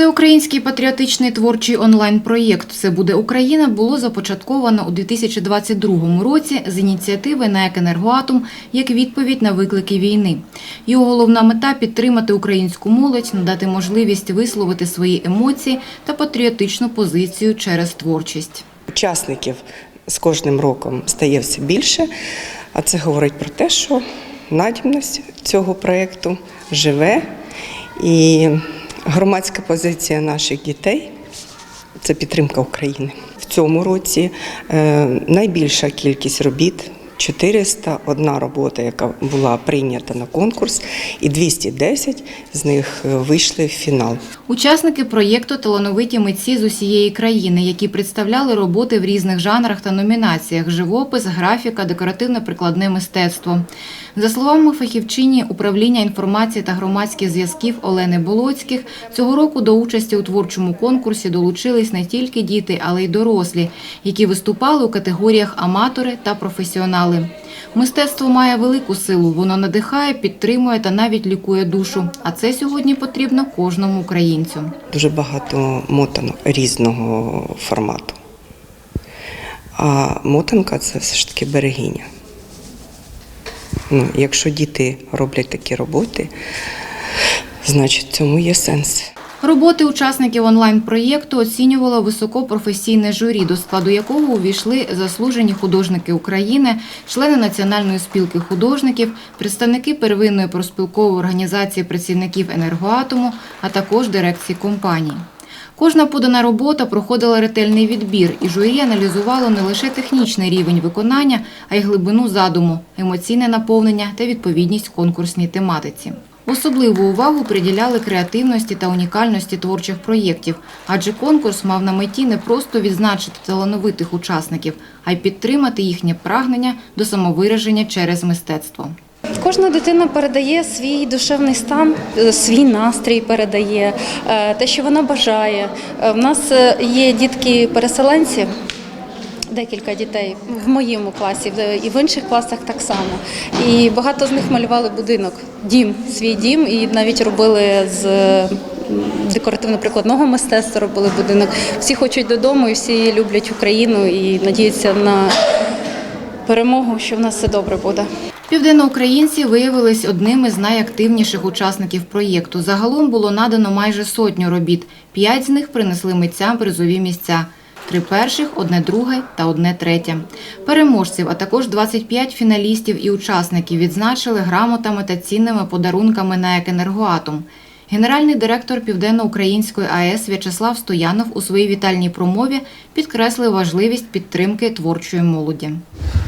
Всеукраїнський патріотичний творчий онлайн-проєкт «Все буде Україна» було започатковано у 2022 році з ініціативи НАЕК «Енергоатом» як відповідь на виклики війни. Його головна мета – підтримати українську молодь, надати можливість висловити свої емоції та патріотичну позицію через творчість. Учасників з кожним роком стає все більше, а це говорить про те, що надібність цього проєкту живе і громадська позиція наших дітей це підтримка України. В цьому році е, найбільша кількість робіт. 401 робота, яка була прийнята на конкурс, і 210 з них е, вийшли в фінал. Учасники проєкту талановиті митці з усієї країни, які представляли роботи в різних жанрах та номінаціях: живопис, графіка, декоративно-прикладне мистецтво. За словами фахівчині управління інформації та громадських зв'язків Олени Болоцьких, цього року до участі у творчому конкурсі долучились не тільки діти, але й дорослі, які виступали у категоріях аматори та професіонали. Мистецтво має велику силу, воно надихає, підтримує та навіть лікує душу. А це сьогодні потрібно кожному українцю. Дуже багато мотанок різного формату. А мотанка це все ж таки берегиня. Ну, якщо діти роблять такі роботи, значить цьому є сенс. Роботи учасників онлайн-проєкту оцінювало високопрофесійне журі, до складу якого увійшли заслужені художники України, члени Національної спілки художників, представники первинної проспілкової організації працівників енергоатому, а також дирекції компанії. Кожна подана робота проходила ретельний відбір, і журі аналізувало не лише технічний рівень виконання, а й глибину задуму, емоційне наповнення та відповідність конкурсній тематиці. Особливу увагу приділяли креативності та унікальності творчих проєктів, адже конкурс мав на меті не просто відзначити талановитих учасників, а й підтримати їхнє прагнення до самовираження через мистецтво. Кожна дитина передає свій душевний стан, е, свій настрій передає, е, те, що вона бажає. Е, В нас є дітки-переселенці. Декілька дітей в моєму класі і в інших класах так само. І багато з них малювали будинок, дім, свій дім, і навіть робили з декоративно-прикладного мистецтва робили будинок. Всі хочуть додому, і всі люблять Україну і надіються на перемогу, що в нас все добре буде. Південноукраїнці виявились одними з найактивніших учасників проєкту. Загалом було надано майже сотню робіт. П'ять з них принесли митцям призові місця. Три перших, одне друге та одне третє. Переможців, а також 25 фіналістів і учасників відзначили грамотами та цінними подарунками на «Екенергоатом». Генеральний директор Південно-Української АЕС В'ячеслав Стоянов у своїй вітальній промові підкреслив важливість підтримки творчої молоді.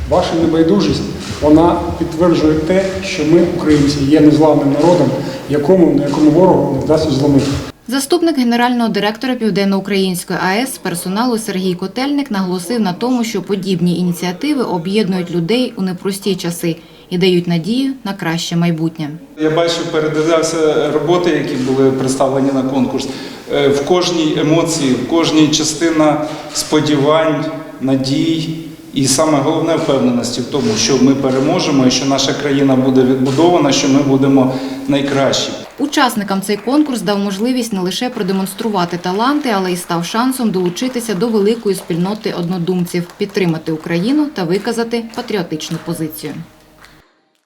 Ваша небайдужість вона підтверджує те, що ми, українці, є незламним народом, якому на якому ворогу не вдасться зломити. Заступник генерального директора Південноукраїнської АЕС персоналу Сергій Котельник наголосив на тому, що подібні ініціативи об'єднують людей у непрості часи і дають надію на краще майбутнє. Я бачу, передивлявся роботи, які були представлені на конкурс. Е, В кожній емоції, в кожній частина сподівань, надій і саме головне впевненості в тому, що ми переможемо і що наша країна буде відбудована, що ми будемо найкращі. Учасникам цей конкурс дав можливість не лише продемонструвати таланти, але й став шансом долучитися до великої спільноти однодумців, підтримати Україну та виказати патріотичну позицію.